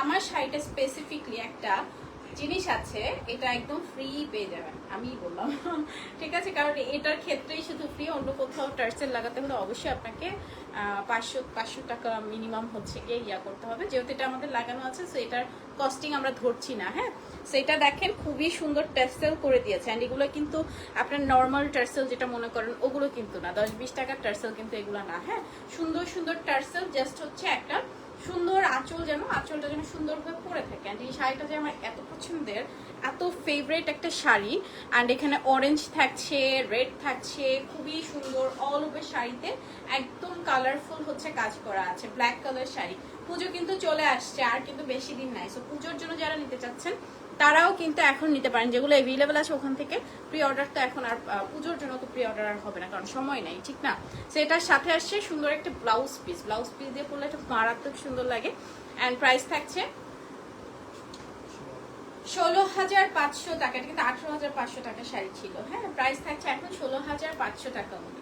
আমার শাড়িটা স্পেসিফিকলি একটা জিনিস আছে, এটা একদম ফ্রি পেয়ে যাবেন। আমি বললাম। ঠিক আছে, কারণ এটার ক্ষেত্রেই শুধু ফ্রি অন্য কোথাও টার্সেল লাগাতে হলে অবশ্যই আপনাকে পাঁচশো পাঁচশো টাকা মিনিমাম হচ্ছে গিয়ে ইয়া করতে হবে। যেহেতু এটা আমাদের লাগানো আছে সো এটার কস্টিং আমরা ধরছি না হ্যাঁ? সেটা দেখেন, খুবই সুন্দর টার্সেল করে দিয়েছে। অ্যান্ড এগুলো কিন্তু আপনার নর্মাল টার্সেল যেটা মনে করেন, ওগুলো কিন্তু না। দশ বিশ টাকার টার্সেল কিন্তু এগুলো না হ্যাঁ? সুন্দর সুন্দর টার্সেল জাস্ট হচ্ছে একটা সুন্দর আঁচল যেন, আঁচলটা যেন সুন্দরভাবে পরে থাকে। অ্যান্ড এই শাড়িটা যে আমার এত পছন্দের, এত ফেভারেট একটা শাড়ি। অ্যান্ড এখানে অরেঞ্জ থাকছে রেড থাকছে, খুবই সুন্দর অল ওভার শাড়িতে। একদম কালারফুল হচ্ছে কাজ করা আছে ব্ল্যাক কালার শাড়ি। পুজো কিন্তু চলে আসছে, আর কিন্তু বেশি দিন নাই। সো পুজোর জন্য যারা নিতে চাচ্ছেন, তারাও কিন্তু এখন নিতে পারেন। যেগুলো অ্যাভেলেবেল আছে ওখান থেকে প্রি অর্ডার তো এখন আর পুজোর জন্য তো প্রি অর্ডার আর হবে না, কারণ সময় নেই, ঠিক না? সেটার সাথে আসছে সুন্দর একটা ব্লাউজ পিস ব্লাউজ পিস দিয়ে পরলে একটা মারাত্মক সুন্দর লাগে। অ্যান্ড প্রাইস থাকছে ষোলো হাজার পাঁচশো টাকা। এটা কিন্তু আঠারো হাজার পাঁচশো টাকা শাড়ি ছিল। হ্যাঁ প্রাইস থাকছে এখন ষোলো হাজার পাঁচশো টাকা মূল্য